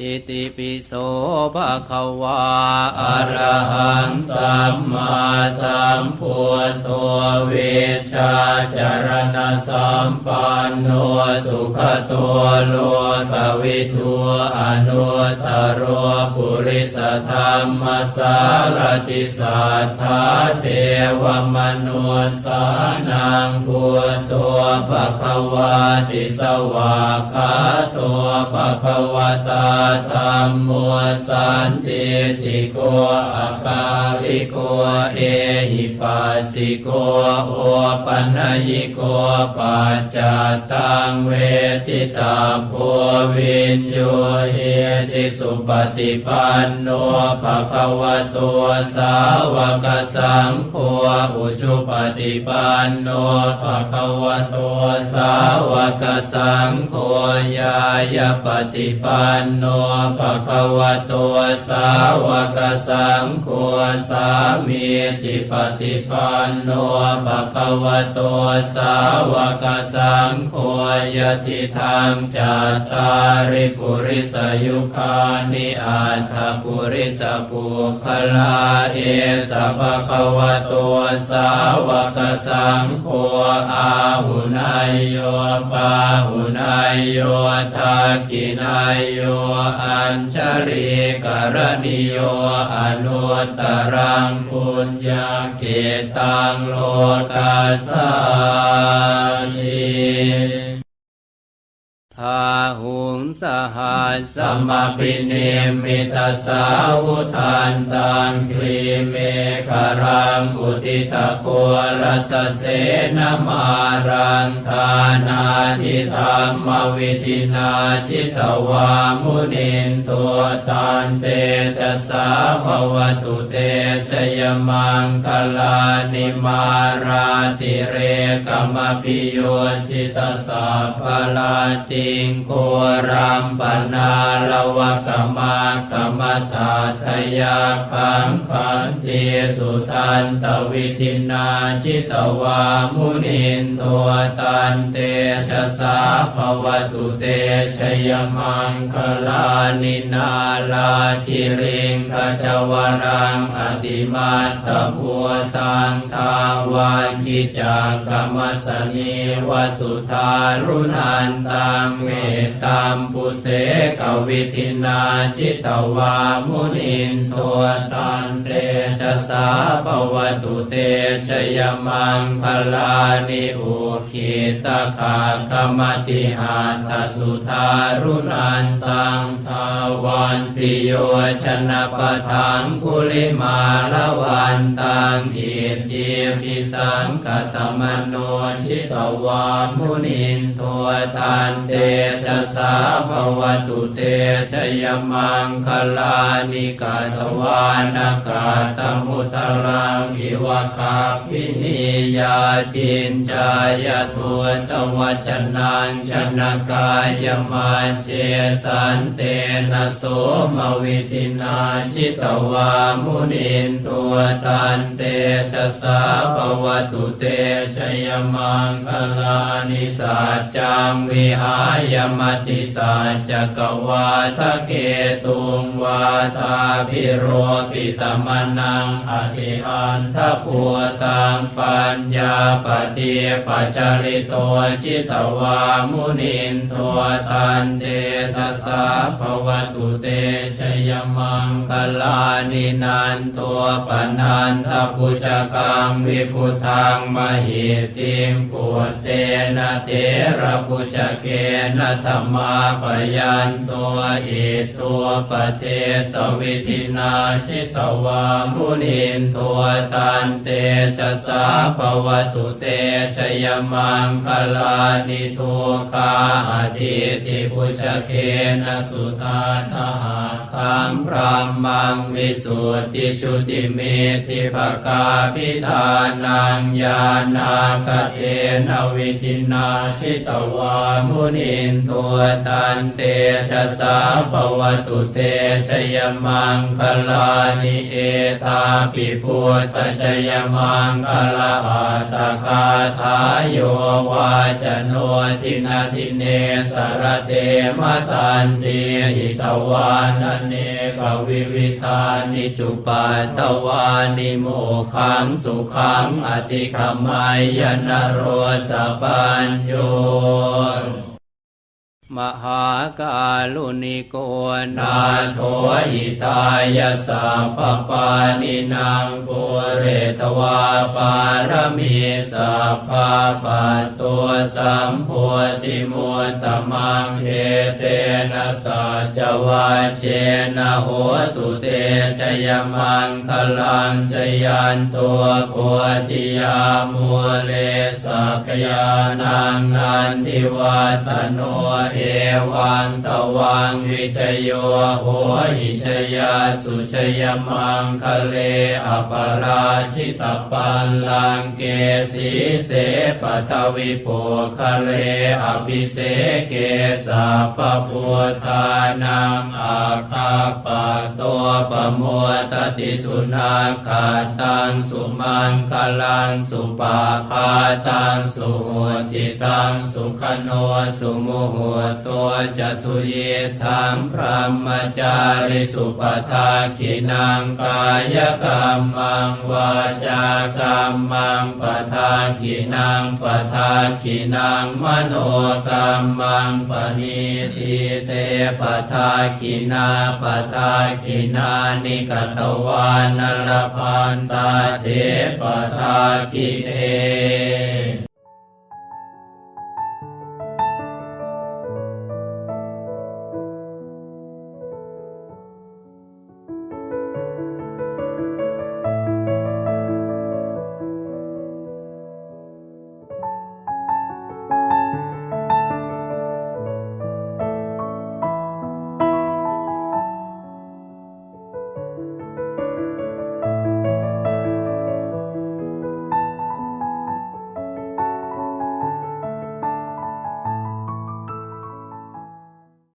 อิติปิโสภะคะวาอะระหังสัมมาสัมพุทโธเวชชาจารณสัมปันโนสุขตัวโลกวิทูอนุตรโรปุริสธรรมสารติสัทธาเทวมนุสสานังพุทโธภะคะวาติสวากขาโตภะคะวตาธรรมโมสันติติโกอาคาลิโกเอหิปัสสิโกโอปัญญิโกปัจจตังเวทิตาโพวินโยเฮติสุปฏิปันโนภะคะวะโตสาวกสังโฆอุชุปฏิปันโนภะคะวะโตสาวกสังโฆยายปฏิปันโนภะคะวะโตสาวกสังโฆสามีจิปฏิปันโนภะคะวะโตสาวกสังโฆยติธรรมจัตตาริปุริสยุคานิอัตถปุริสปุคลาเอสัพพะวะโตสาวกสังโฆอาหุนายโยปาหุนายโยทักขินายโยอัญชริกรณิโยอนุตตรังปุญญาเกตังโลกัสสานิาหุงสหัสสมปิเนมิตาสาวุทานตังครีเมฆรังอุติตะโครสเสนมารันทานาทิธรรมวิธินาชิตวามุนินตัวตันเตจะสาภวตุเตชยมังคลานิมาราติเรกมปิโยชิตสาภลาติงโครัมปนาลวะกมากมตาทยาคังคันเตสุทันตวิธินาชิตวามุนินตัวตันเตชะสาภวตุเตชยมังคลานินาลาคิริงขจวรังอติมาตพัวตังทาวาคิจากกรรมสนีวสุธารุนันตังเมตตามปุเสกวิธินาชิตวามุนินตัวตันเตชะสาภวตุเตชยมังคลานิอุคิตาคาคมติหาทสุธารุนันตังทาวันติโยชนะปทังกุลิมาละวันตังอิทิปิสังกตมโนชิตวามุนินตัวตันเตชะสาภวตุเตชยมังคลานิกาตวานากาตมุตรังอิวะคาปินิยาจินจายตัวตวัจนังชนกายมาเจสันเตนะโสมวิธินาชิตวามุนินตัวตันเตชะสาภวตุเตชยมังคลานิสัจจังวิหายมติสัจกวาทะเกตุงวาทาพิโรปิตมนังอธิอันทพัวตังปัญญาปฏิปัจจริโตชิตวามุนินตัวตันเตชะสาภวตุเตชยมังคลานินันตัวปนันทปุจกังวิพุทังมหิติมปุตเตนะเทระปุจเกนะธรรมาปยันตัวอิตัวปเทสวิธินาชิตวามุนินตัวตันเตจะสาภวตุเตชยมังคลานิทุคาอธิติปุชเคนะสุตาทหา งพรามังวิสุทธิชุติเมติภกาพิธานังญาณาคเทนวิธินาชิตวามุนินตัวตันเตชะสาปวตุเตชยมังคลานิเอตาปิพุทธชยมังคลาอัตคาทายโยวาจโนทินาทิเนสรเตมตันเตหิตวานเนกวิวิธานิจุปัตวานิโมขังสุขังอธิขมายนโรสปัญโย มหากาลุนิโกนาโทหิตายาสัพพปานินางปุเรตวาปารมีสัพพะปัตตัวสัมโพธิมุตตมังเทเตนะสัจวัเชนะโหตุเตชยมังคลังชยันตัวโพธิยามุเลสักยานังนันทิวัตโนเอวังตวังวิชโยโหหิชยาสุชยมังคะเลอปราชิตปัลลังเกสีเสปทวิโปคะเลอภิเสเกสัพพพุทธานังอาคาปะตัวปะโมตติสุนาคาตังสุมังคลังสุปาพาตังสุโหติตังสุขโนสุโมโตัวจะสุเยทังพระมจาริสุปทาขินังกายกรรมังวาจากรรมังปทาขินังปทาขินังมโนกรรมังปณิทิเตปทาขินาปทาขินานิกตวานลพันตาเทปทาขิเน